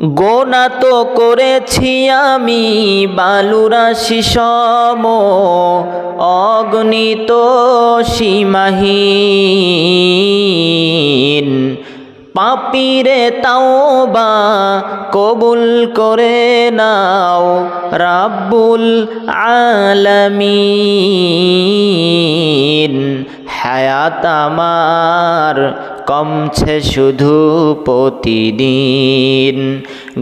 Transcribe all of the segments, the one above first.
গোনা তো করেছি আমি বালুরাশি সম অগণিত সীমাহীন। পাপিরে তাও বা কবুল করে নাও রাব্বুল আলামিন। হায়াত আমার কমছে শুধু প্রতিদিন।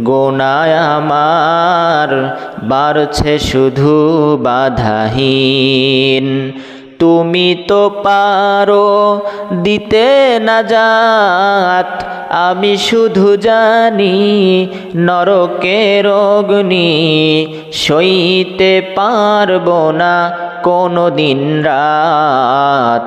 গোনায় আমার বাড়ছে শুধু বাধাহীন। তুমি তো পারো দিতে না যাত, আমি শুধু জানি নরকের অগ্নি সইতে পারব না কোনো দিন রাত।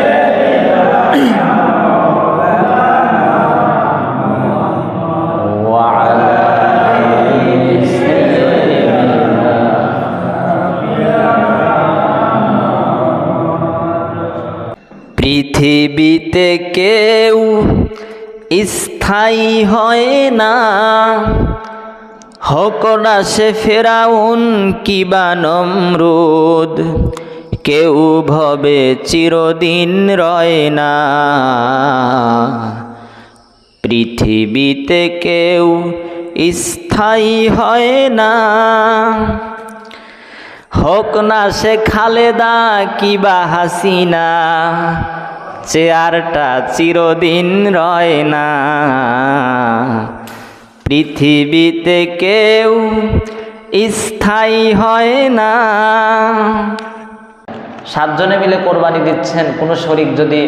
পৃথিবীতে কেউ স্থায়ী হয় না। হোক না সে ফেরাউন কিবা নমরুদ। কেউ ভবে চিরদিন রয় না। পৃথিবীতে কেউ স্থায়ী হয় না। হোক না সে খালেদা কিবা হাসিনা, চেয়ারটা চিরদিন রয় না। পৃথিবীতে কেউ স্থায়ী হয় না। সাতজনে মিলে কোরবানি দিচ্ছেন, কোনো শরিক যদি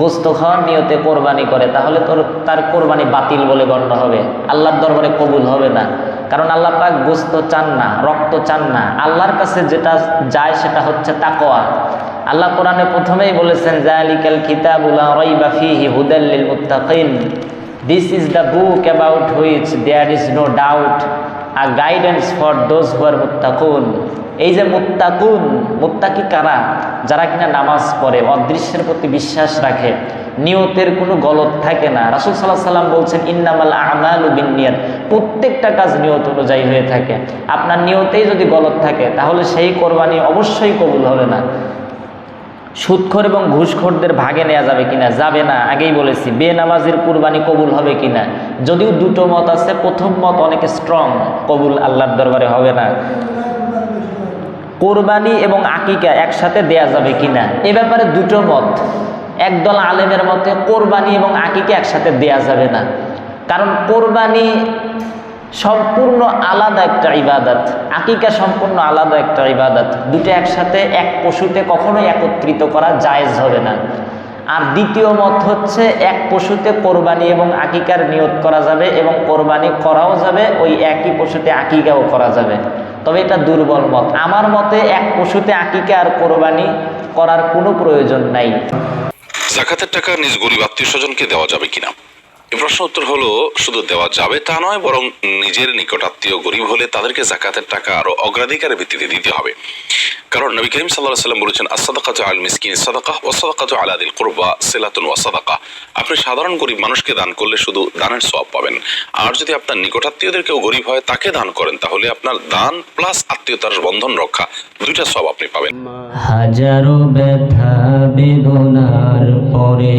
গোস্ত খাওয়ার নিয়তে কোরবানি করে, তাহলে তোর, তার কোরবানি বাতিল বলে গণ্য হবে। আল্লাহর দরবারে কবুল হবে না। কারণ আল্লাহ পাক গোস্ত চান না, রক্ত চান না। আল্লাহর কাছে যেটা যায় সেটা হচ্ছে তাকোয়া আল্লাহ কোরআনে প্রথমেই বলেছেন জালিকাল কিতাবুলা হুদাল্লিল মুত্তাকিন। This is the book about which there is no doubt a guidance for those who are মুত্তাকুন এই যে মুত্তাকুন মুত্তাকি কারা? যারা কিনা নামাজ পড়ে, অদৃশ্যের প্রতি বিশ্বাস রাখে, নিয়তের কোনো গলত থাকে না। রাসুল সাল্লাহ সাল্লাম বলছেন, ইন্নামাল আমাল বিনিয়ত প্রত্যেকটা কাজ নিয়ত অনুযায়ী হয়ে থাকে। আপনার নিয়তেই যদি গলত থাকে, তাহলে সেই কোরবানি অবশ্যই কবুল হবে না। সুদখোর এবং ঘুষখোরদের ভাগে নেওয়া যাবে কিনা? যাবে না। আগেই বলেছি, বেনামাজির কুরবানি কবুল হবে কিনা? যদিও দুটো মত আছে, প্রথম মত অনেক স্ট্রং কবুল আল্লাহর দরবারে হবে না। কোরবানি এবং আকিকা একসাথে দেয়া যাবে কিনা? এ ব্যাপারে দুটো মত। একদল আলেমের মতে কোরবানি এবং আকিকা একসাথে দেয়া যাবে না। কারণ কোরবানি সম্পূর্ণ আলাদা একটা ইবাদত, আকিকা সম্পূর্ণ আলাদা একটা ইবাদত। দুটো একসাথে, এক পশুতে কখনোই একত্রিত করা জায়েজ হবে না। আর দ্বিতীয় মত হচ্ছে, এক পশুতে কোরবানি এবং আকিকার নিয়ত করা যাবে এবং কোরবানি করাও যাবে, ওই একই পশুতে আকিকাও করা যাবে। তবে এটা দুর্বল মত। আমার মতে, এক পশুতে আকিকা আর কোরবানি করার কোনো প্রয়োজন নাই। জাকাতের টাকা নিজ গরিব আত্মীয় স্বজনকে দেওয়া যাবে কিনা? প্রশ্ন উত্তর হলো, শুধু দেওয়া যাবে তা নয়, বরং নিজের নিকট আত্মীয় গরিব হলে তাদেরকে জাকাতের টাকা আরও অগ্রাধিকারের ভিত্তিতে দিতে হবে। কারণ নবী করিম সাল্লাহ সাল্লাম বলেছেন আসাদাকাত আল মিসকিন সাদাকা ও সাদাকাত আলাদিল কুরবা, সিলাতুন ওয়া সাদাকা আপনি সাধারণ গরিব মানুষকে দান করলে শুধু দানের সওয়াব পাবেন। আর যদি আপনার নিকটাত্মীয়দের কেউ গরিব হয়, তাকে দান করেন, তাহলে আপনার দান প্লাস আত্মীয়তার বন্ধন রক্ষা দুইটা সব আপনি পাবেন। হাজারো ব্যথা বেদনার পরে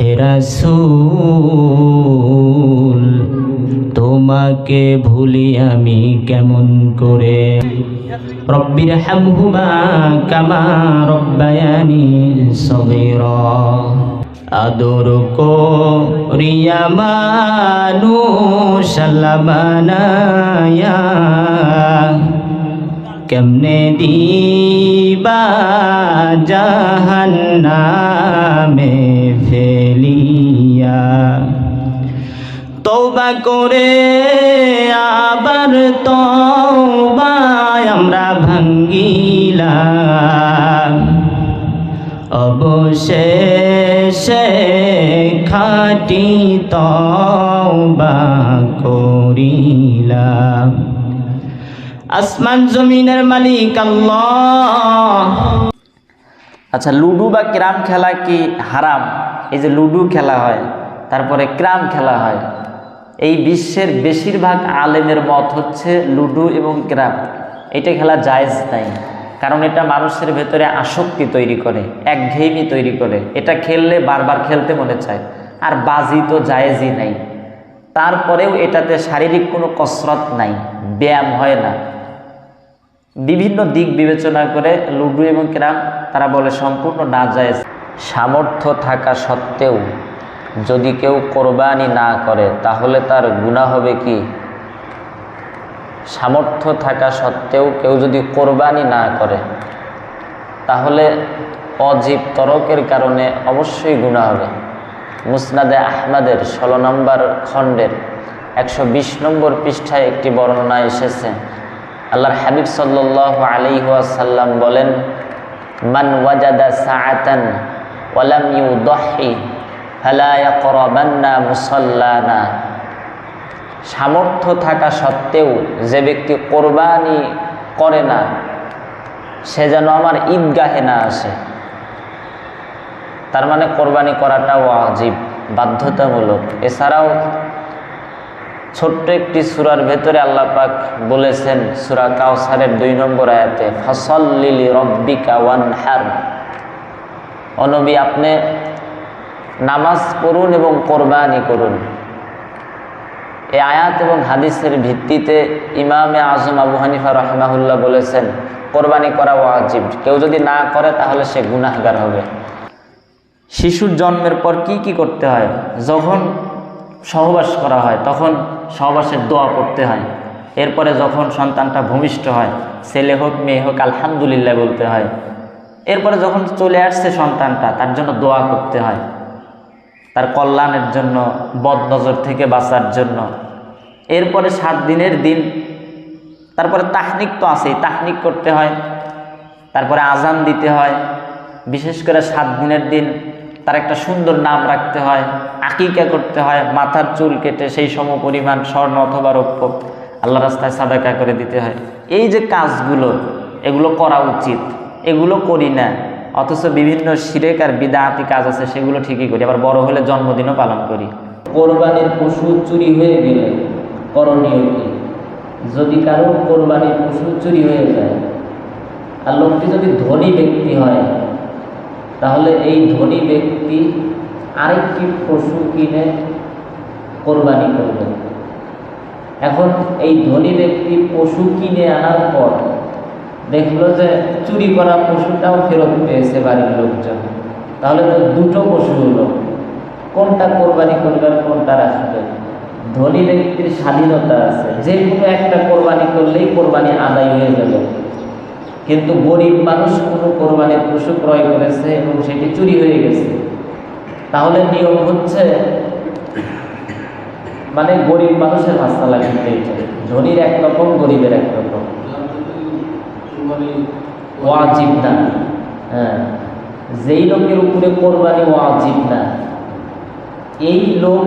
হেরাসুল তোমাকে ভুলি আমি কেমন করে? রব্বির হামহুমা কামা রব্বায়ানি সগীরা। আদর করিয়া মানুষ বানায়া কেমনে দিবা জাহান্নামে ফেলিয়া তৌবা করে আবার তৌবা আমরা ভাঙ্গিলাম। অবশেষে খাটি তৌবা করিলাম। আসমান জমিনের মালিক আল্লাহ। আচ্ছা লুডু বা ক্রাম খেলা কি হারাম? এই যে লুডু খেলা হয়, তারপরে ক্রাম খেলা হয়, এই বিশ্বের বেশিরভাগ আলেমের মত হচ্ছে লুডু এবং ক্রাম। এটা খেলা জায়েজ নাই, কারণ এটা মানুষের ভেতরে আসক্তি তৈরি করে, একঘেয়েমি তৈরি করে। এটা খেললে বারবার খেলতে মনে চায়, আর বাজি তো জায়েজই নাই। তারপরেও এটাতে শারীরিক কোনো কসরত নাই, ব্যায়াম হয় না। বিভিন্ন দিক বিবেচনা করে লুডু এবং ক্রাম, তারা বলে সম্পূর্ণ না যায় সামর্থ্য থাকা সত্ত্বেও যদি কেউ কোরবানি না করে, তাহলে তার গুণা হবে কি? সামর্থ্য থাকা সত্ত্বেও কেউ যদি কোরবানি না করে, তাহলে অজীব তরকের কারণে অবশ্যই গুণা হবে। মুসনাদে আহমাদের ষোলো নম্বর খণ্ডের একশো বিশ নম্বর পৃষ্ঠায় একটি বর্ণনা এসেছে। আল্লাহর হাবিব সাল্লাহ আলিহাসাল্লাম বলেন, মান ওয়াজাদা সাআতান ওয়ালাম ইউদহি ফালা ইয়াকরাবান্না মুসাল্লানা। সামর্থ্য থাকা সত্ত্বেও যে ব্যক্তি কোরবানি করে না, সে যেন আমার ঈদগাহে না আসে। তার মানে কোরবানি করাটা ওয়াজিব, বাধ্যতামূলক। এছাড়াও ছোট্ট একটি সুরার ভেতরে আল্লাহ পাক বলেছেন, সুরা কাউসারের দুই নম্বর আয়াতে ফসল্লিলি রব্বিকা ওয়ান হার অনবী আপনি নামাজ পড়ুন এবং কোরবানি করুন। এই আয়াত এবং হাদিসের ভিত্তিতে ইমামে আজম আবু হানিফা রহমাহুল্লাহ বলেছেন, কোরবানি করা ওয়াজিব। কেউ যদি না করে, তাহলে সে গুনাহগার হবে। শিশুর জন্মের পর কি কি করতে হয়? যখন সহবাস করা হয়, তখন সহবাসের দোয়া পড়তে হয়। এরপরে যখন সন্তানটা ভূমিষ্ঠ হয়, ছেলে হোক, মেয়ে হোক, আলহামদুলিল্লাহ বলতে হয়। এরপরে যখন চলে আসছে সন্তানটা, তার জন্য দোয়া করতে হয়। তার কল্যাণের জন্য, বদনজর থেকে বাঁচার জন্য। এরপরে সাত দিনের দিন, তারপরে তাহনিক তো আছেই, তাহনিক করতে হয়। তারপরে আজান দিতে হয়। বিশেষ করে সাত দিনের দিন, তার একটা সুন্দর নাম রাখতে হয়। আকিকা করতে হয়, মাথার চুল কেটে সেই সম পরিমাণ স্বর্ণ অথবা রৌপ্য আল্লাহ রাস্তায় সাদাকা করে দিতে হয়। এই যে কাজগুলো, এগুলো করা উচিত। এগুলো করি না। অথচ বিভিন্ন সিরেক আর বিদাহাতি কাজ আছে, সেগুলো ঠিকই করি। আবার বড় হলে জন্মদিনও পালন করি। কোরবানির পশু চুরি হয়ে গেলে করণীয় কি? যদি কারও কোরবানির পশু চুরি হয়ে যায় আর লোকটি যদি ধনী ব্যক্তি হয়, তাহলে এই ধনী ব্যক্তি আরেকটি পশু কিনে কোরবানি করবে। এখন এই ধনী ব্যক্তি পশু কিনে আনার পর দেখল যে চুরি করা পশুটাও ফেরত পেয়েছে বাড়ির লোকজন। তাহলে তো দুটো পশু হলো। কোনটা কোরবানি করবে কোনটা রাখবে ধনী ব্যক্তির স্বাধীনতা আছে। যে কোনো একটা কোরবানি করলেই কোরবানি আদায় হয়ে যাবে। কিন্তু গরিব মানুষ কোনো কোরবানির পশু ক্রয় করেছে এবং সেটি চুরি হয়ে গেছে। তাহলে নিয়ম হচ্ছে মানে গরিব মানুষের কিন্তু এইটা ধনীর একরকম গরিবের একরকম ওয়াজিব না। হ্যাঁ যেই লোকের উপরে কোরবানি ওয়াজিব না, এই লোক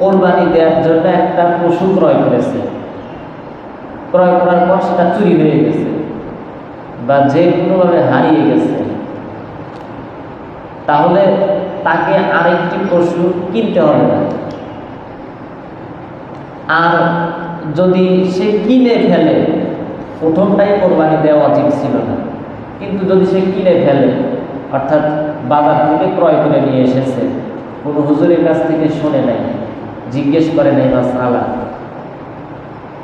কোরবানি দেওয়ার জন্য একটা পশু ক্রয় করেছে। ক্রয় করার পর সেটা চুরি হয়ে গেছে বা যে কোনোভাবে হারিয়ে গেছে। তাহলে তাকে আরেকটি পশু কিনতে হবে না। আর যদি সে কিনে ফেলে প্রথমটাই কোরবানি দেওয়া উচিত ছিল না। কিন্তু যদি সে কিনে ফেলে, অর্থাৎ বাজার থেকে ক্রয় করে নিয়ে এসেছে, কোনো হুজুরের কাছ থেকে শোনে নাই, জিজ্ঞেস করে নাই মাসালা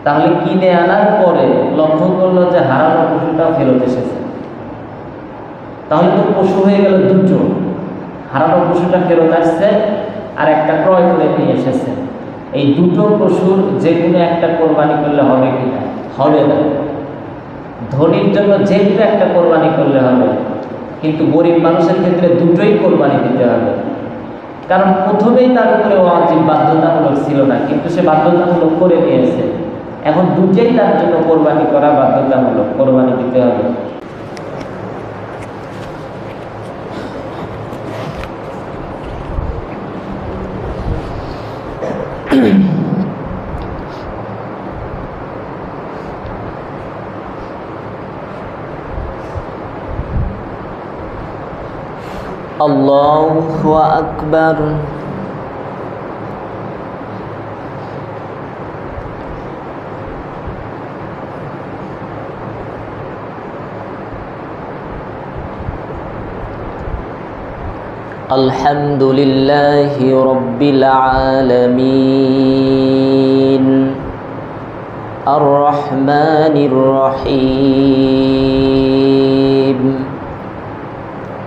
তাহলে কিনে আনার পরে লক্ষ্য করল যে হারানো পশুটা ফেরত এসেছে। তাহলে তো পশু হয়ে গেল দুটো হারানো পশুটা ফেরত আসছে আর একটা ক্রয় করে নিয়ে এসেছে। এই দুটো পশুর যে কোনো একটা কোরবানি করলে হবে কিনা? হবে না। ধনির জন্য যে একটা কোরবানি করলে হবে, কিন্তু গরিব মানুষের ক্ষেত্রে দুটোই কোরবানি দিতে হবে। কারণ প্রথমেই তার উপরে ওয়াজিব বাধ্যতামূলক ছিল না, কিন্তু সে বাধ্যতামূলক করে নিয়েছে। এখন দুটোই তার জন্য কোরবানি করা বাধ্যতামূলক, কোরবানি দিতে হবে। الله أكبر. الحمد لله رب العالمين. الرحمن الرحيم.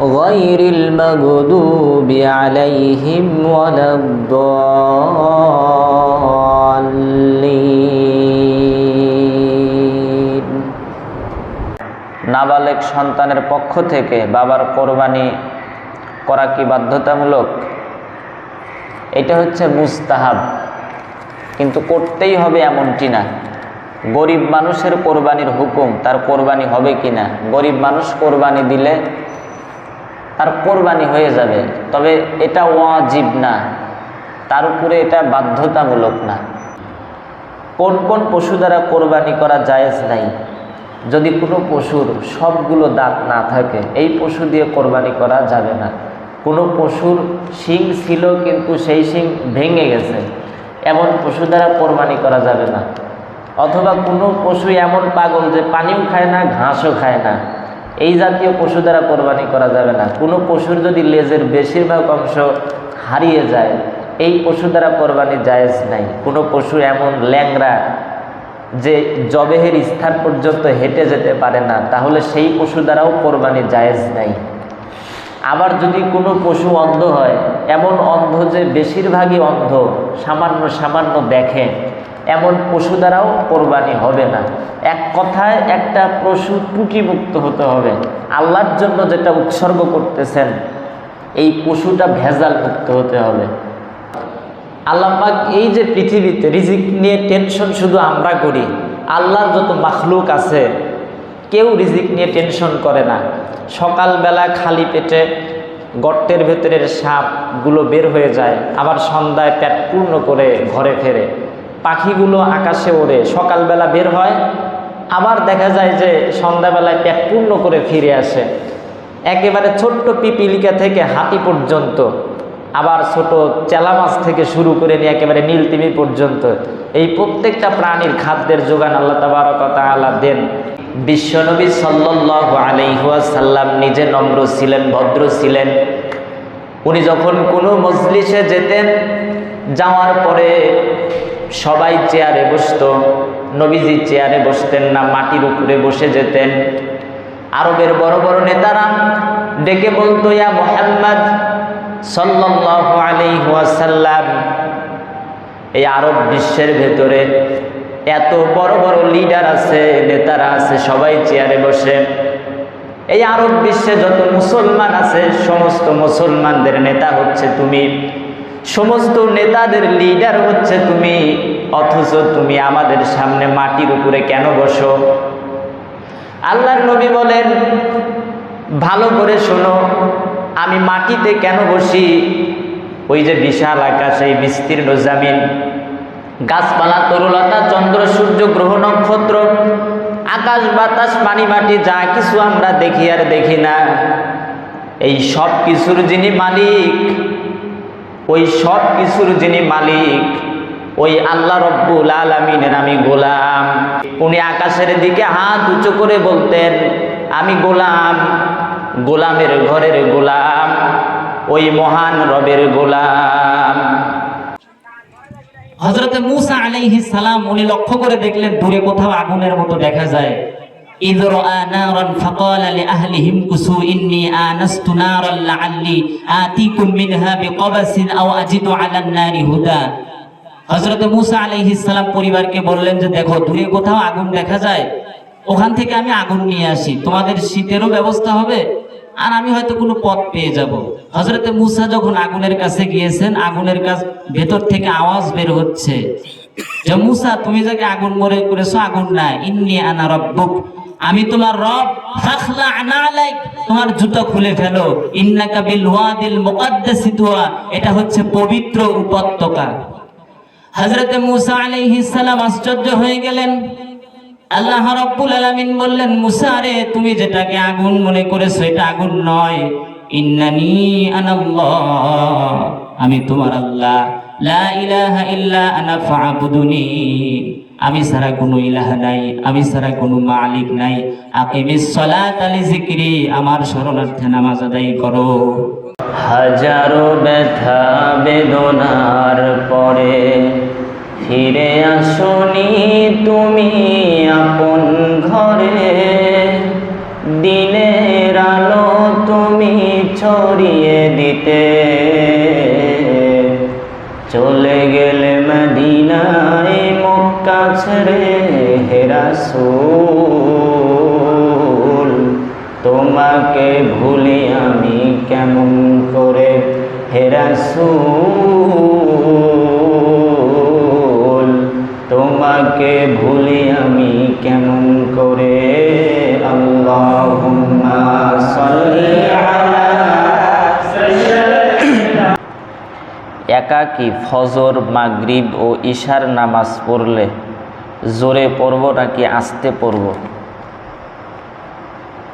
غير المغضوب عليهم ولا الضالين নাবালেক সন্তানের পক্ষ থেকে বাবার কোরবানি করা কি বাধ্যতামূলক এটা হচ্ছে মুস্তাহাব কিন্তু করতেই হবে এমনটি না গরিব মানুষের কোরবানির হুকুম তার কোরবানি হবে কি না গরিব মানুষ কোরবানি দিলে তার কোরবানি হয়ে যাবে। তবে এটা ওয়াজিব না। তার উপরে এটা বাধ্যতামূলক না। কোন কোন পশু দ্বারা কোরবানি করা জায়েজ নাই? যদি কোনো পশুর সবগুলো দাঁত না থাকে, এই পশু দিয়ে কোরবানি করা যাবে না। কোনো পশুর শিং ছিল কিন্তু সেই শিং ভেঙে গেছে। এমন পশু দ্বারা কোরবানি করা যাবে না। অথবা কোনো পশু এমন পাগল যে পানিও খায় না, ঘাসও খায় না। এই জাতীয় পশু দ্বারা কোরবানি করা যাবে না। কোনো পশুর যদি লেজের বেশিরভাগ অংশ হারিয়ে যায়, এই পশু দ্বারা কোরবানি জায়েজ নাই। কোনো পশু এমন ল্যাংরা যে জবেহের স্থান পর্যন্ত হেঁটে যেতে পারে না, তাহলে সেই পশু দ্বারাও কোরবানি জায়েজ নাই। আবার যদি কোনো পশু অন্ধ হয়, এমন অন্ধ যে বেশিরভাগই অন্ধ, সামান্য সামান্য দেখে। এমন পশু দ্বারাও কোরবানি হবে না। এক কথায় একটা পশু ত্রুটিমুক্ত হতে হবে। আল্লাহর জন্য যেটা উৎসর্গ করতেছেন, এই পশুটা ভেজাল মুক্ত হতে হবে। আল্লাপাক এই যে পৃথিবীতে রিজিক নিয়ে টেনশন শুধু আমরা করি, আল্লাহর যত মাখলুক আছে, কেউ রিজিক নিয়ে টেনশন করে না। সকালবেলা খালি পেটে গর্তের ভেতরের সাপগুলো বের হয়ে যায়, আবার সন্ধ্যায় পেট পূর্ণ করে ঘরে ফেরে। পাখিগুলো আকাশে ওড়ে, সকালবেলা বের হয়, আবার দেখা যায় যে সন্ধ্যাবেলায় পেট পূর্ণ করে ফিরে আসে। একেবারে ছোট্ট পিপিলিকা থেকে হাতি পর্যন্ত, আবার ছোট চেলা মাছ থেকে শুরু করে নিয়ে একেবারে নীলতিমি পর্যন্ত। এই প্রত্যেকটা প্রাণীর খাদ্যের যোগান আল্লাহ তাবারকতা আল্লাহ দেন। বিশ্বনবী সাল্লাহ আলাইহাসাল্লাম নিজে নম্র ছিলেন, ভদ্র ছিলেন। উনি যখন কোনো মজলিসে যেতেন, যাওয়ার পরে সবাই চেয়ারে বসত, নবীজি চেয়ারে বসতেন না, মাটির উপরে বসে যেতেন। আরবের বড় বড় নেতারা ডেকে বলতো, ইয়া মোহাম্মদ ওয়াসাল্লাম, এই আরব বিশ্বের ভেতরে এত বড় বড় লিডার আছে, নেতারা আছে, সবাই চেয়ারে বসে। এই আরব বিশ্বে যত মুসলমান আছে, সমস্ত মুসলমানদের নেতা হচ্ছে তুমি। সমস্ত নেতাদের লিডার হচ্ছে তুমি, অথচ তুমি আমাদের সামনে মাটির উপরে কেন বসো? আল্লাহর নবী বলেন, ভালো করে শোনো, আমি মাটিতে কেন বসি? ওই যে বিশাল আকাশ এই বিস্তীর্ণ জামিন, গাছপালা, তরুলতা, চন্দ্র, সূর্য, গ্রহ, নক্ষত্র, আকাশ, বাতাস, পানি, মাটি, যা কিছু আমরা দেখি আর দেখি না। এই সব কিছুর যিনি মালিক ওই সব কিছুর যিনি মালিক, ওই আল্লাহ রব্বুল আলমিনের আমি গোলাম। উনি আকাশের দিকে হাত উঁচু করে বলতেন, আমি গোলাম, গোলামের ঘরের গোলাম, ওই মহান রবের গোলাম। হজরতে মুসা আলাইহিস সালাম উনি লক্ষ্য করে দেখলেন, দূরে কোথাও আগুনের মতো দেখা যায়। إذ رأى نارا فقال لأهلهم كسوا إني آنست نارا لعلي آتيكم منها بقبس أو أجد على النار هدى হজরত মুসা আলাইহিস সালাম পরিবারকে বললেন যে দেখো দূরে কোথাও আগুন দেখা যায় ওখান থেকে আমি আগুন নিয়ে আসি তোমাদের শীতেরও ব্যবস্থা হবে আর আমি হয়তো কোনো পথ পেয়ে যাব হজরতে মুসা যখন আগুনের কাছে গিয়েছেন আগুনের কাছ ভেতর থেকে আওয়াজ বের হচ্ছে যে মুসা তুমি যাকে আগুন মরে করেছো আগুন না ইন্নি আনা রব্বুক আমি তোমার রব, ফাখলা আনালাইক, তোমার জুতো খুলে ফেলো। ইন্নাকা বিল ওয়াদিল মুকাদ্দাসি তুয়া এটা হচ্ছে পবিত্র উপত্যকা। হযরতে আলাইহিস সালাম আশ্চর্য হয়ে গেলেন। আল্লাহ রাব্বুল আলামিন বললেন, মুসা রে, তুমি যেটাকে আগুন মনে করেছ, এটা আগুন নয়। ইন্নানি আনাল্লাহ, আমি তোমার আল্লাহ। লা ইলাহা ইল্লা আনা আমি ছাড়া কোনো ইলাহ নাই, আমি ছাড়া কোনো মালিক নাই। আকিমিস সালাত আলি যিকরি, আমার শরণার্থে নামাজ আদায় করো। হাজারো ব্যথা বেদনার পরে ফিরে আসনি তুমি আপন ঘরে। দিনের আলো তুমি ছড়িয়ে দিতে মক্কা রে হেরাসুল তোমাকে ভুলি আমি কেমন করে? হেরাসুল তোমাকে ভুলি আমি কেমন করে? আল্লাহুম্মা একাকি ফজর, মাগরিব ও ঈশার নামাজ পড়লে জোরে পড়ব নাকি আস্তে পড়ব?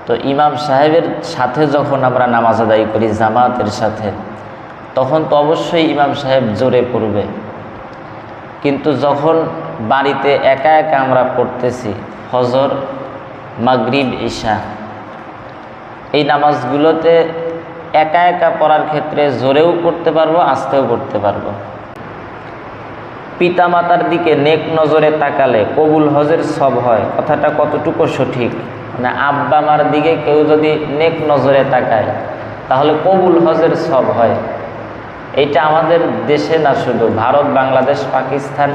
তো ইমাম সাহেবের সাথে যখন আমরা নামাজ আদায় করি, জামাতের সাথে, তখন তো অবশ্যই ইমাম সাহেব জোরে পড়বে। কিন্তু যখন বাড়িতে একা একা আমরা পড়তেছি, ফজর, মাগরিব, ঈশা, এই নামাজগুলোতে একা একা পড়ার ক্ষেত্রে জোরেও পড়তে পারব, আস্তেও পড়তে পারব। পিতামাতার দিকে নেক নজরে তাকালে কবুল হজের সব হয়, কথাটা কতটুকু সঠিক? মানে আব্বা মার দিকে কেউ যদি নেক নজরে তাকায়, তাহলে কবুল হজের সব হয়। এটা আমাদের দেশে না শুধু, ভারত, বাংলাদেশ, পাকিস্তান,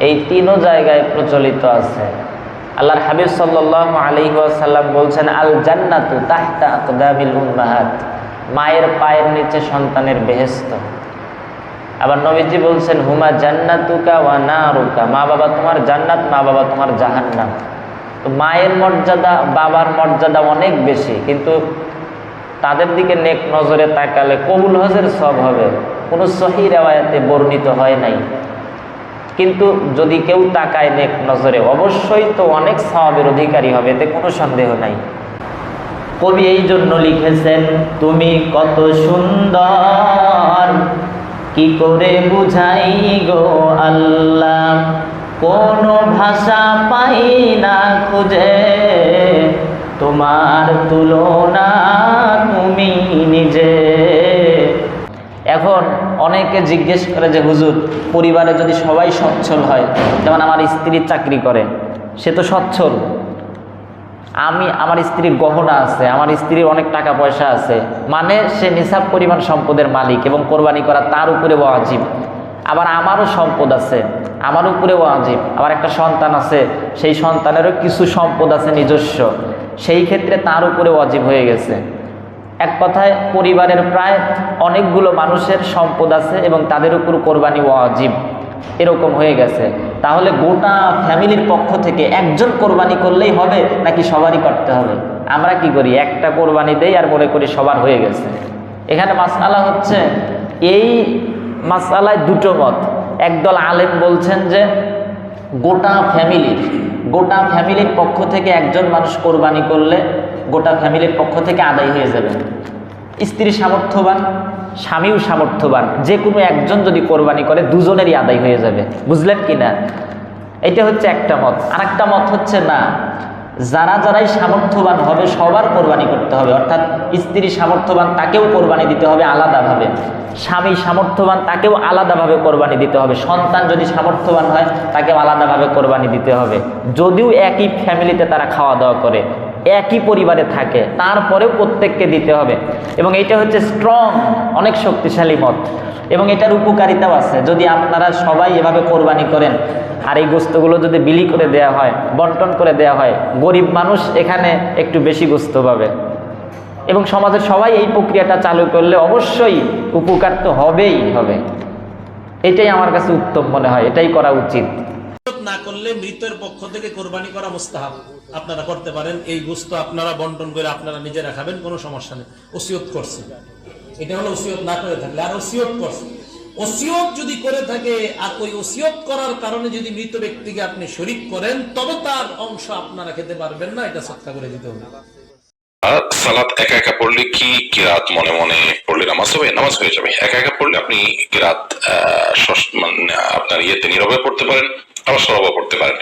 এই তিনও জায়গায় প্রচলিত আছে। আল্লাহর হাবিব সাল্লাহ আলিহাসাল্লাম বলছেন আল জান্নাতু তাহতা আকদামিল উম্মাহাত। মায়ের পায়ের নিচে সন্তানের বেহেস্ত আবার নবীজি বলছেন, হুমা জান্নাতুকা ওয়া নারুকা। মা বাবা তোমার জান্নাত মা বাবা তোমার জাহান্নাম। তো মায়ের মর্যাদা, বাবার মর্যাদা অনেক বেশি, কিন্তু তাদের দিকে নেক নজরে তাকালে কবুল হজের সব হবে। কোনো সহি রেওয়ায়াতে বর্ণিত হয় নাই। কিন্তু যদি কেউ তাকায় নেক নজরে, অবশ্যই তো অনেক সওয়াবের অধিকারী হবে, এতে কোনো সন্দেহ নাই। কবি এই জন্য লিখেছেন, তুমি কত সুন্দর, কি করে বুঝাই গো আল্লাহ? কোন ভাষা পাই না খুঁজে, তোমার তুলনা তুমি নিজে। এখন অনেকে জিজ্ঞেস করে যে, হুজুর, পরিবারে যদি সবাই সচ্ছল হয়, যেমন আমার স্ত্রী চাকরি করে, সে তো সচ্ছল। আমি, আমার স্ত্রীর গহনা আছে, আমার স্ত্রীর অনেক টাকা পয়সা আছে মানে সে নিসাব পরিমাণ সম্পদের মালিক এবং কোরবানি করা তার উপরে ওয়াজিব। আবার আমারও সম্পদ আছে, আমার উপরে ওয়াজিব। আমার একটা সন্তান আছে, সেই সন্তানেরও কিছু সম্পদ আছে নিজস্ব। সেই ক্ষেত্রে তার উপরে অজীব হয়ে গেছে। এক কথায় পরিবারের প্রায় অনেকগুলো মানুষের সম্পদ আছে এবং তাদের উপর কোরবানি ওয়াজিব। এরকম হয়ে গেছে। তাহলে গোটা ফ্যামিলির পক্ষ থেকে একজন কোরবানি করলেই হবে নাকি সবারই করতে হবে? আমরা কি করি? একটা কোরবানি দেই আর মনে করি সবার হয়ে গেছে। এখানে মাসালা হচ্ছে, এই মাসালায় দুটো মত। একদল আলেম বলছেন যে, গোটা ফ্যামিলির গোটা ফ্যামিলির পক্ষ থেকে একজন মানুষ কোরবানি করলে গোটা ফ্যামিলির পক্ষ থেকে আদায় হয়ে যাবে। স্ত্রী সামর্থ্যবান, স্বামীও সামর্থ্যবান, যে কোনো একজন যদি কোরবানি করে, দুজনেরই আদায় হয়ে যাবে। বুঝলেন কি না? এটা হচ্ছে একটা মত। আর একটা মত হচ্ছে না, যারা যারাই সামর্থ্যবান হবে, সবার কোরবানি করতে হবে। অর্থাৎ স্ত্রী সামর্থ্যবান, তাকেও কোরবানি দিতে হবে আলাদাভাবে। স্বামী সামর্থ্যবান, তাকেও আলাদাভাবে কোরবানি দিতে হবে। সন্তান যদি সামর্থ্যবান হয়, তাকেও আলাদাভাবে কোরবানি দিতে হবে। যদিও একই ফ্যামিলিতে তারা খাওয়া দাওয়া করে একই পরিবারে থাকে, তারপরেও প্রত্যেককে দিতে হবে। এবং এটা হচ্ছে স্ট্রং অনেক শক্তিশালী মত। এবং এটার উপকারিতাও আছে। যদি আপনারা সবাই এভাবে কোরবানি করেন, আর এই গোস্তগুলো যদি বিলি করে দেয়া হয়, বন্টন করে দেয়া হয়, গরিব মানুষ এখানে একটু বেশি গোস্ত পাবে। এবং সমাজের সবাই এই প্রক্রিয়াটা চালু করলে অবশ্যই উপকার তো হবেই হবে। এটাই আমার কাছে উত্তম মনে হয়। এটাই করা উচিত। না করলে মৃতের পক্ষ থেকে কোরবানি করা আপনারা করতে পারেন। এই আপনারা বন্টন করে আপনারা নিজেরা খাবেন কোনো সমস্যা নেই। ওসিয়ত করছে। এটা হলো ওসিয়ত না করে থাকলে। আর ওসিয়ত করছে। ওসিয়ত যদি করে থাকে, আর ওই ওসিয়ত করার কারণে যদি মৃত ব্যক্তিকে আপনি শরিক করেন, তবে তার অংশ আপনারা খেতে পারবেন না, এটা সৎকা করে দিতে হবে। সালাত একা একা পড়লে কি কিরাত মনে মনে পড়লে নামাজ হবে? নামাজ হয়ে যাবে। একা একা পড়লে আপনি কিরাত মানে আপনার ইয়েতে নীরবে পড়তে পারেন। আবার সরবে পড়তে পারেন।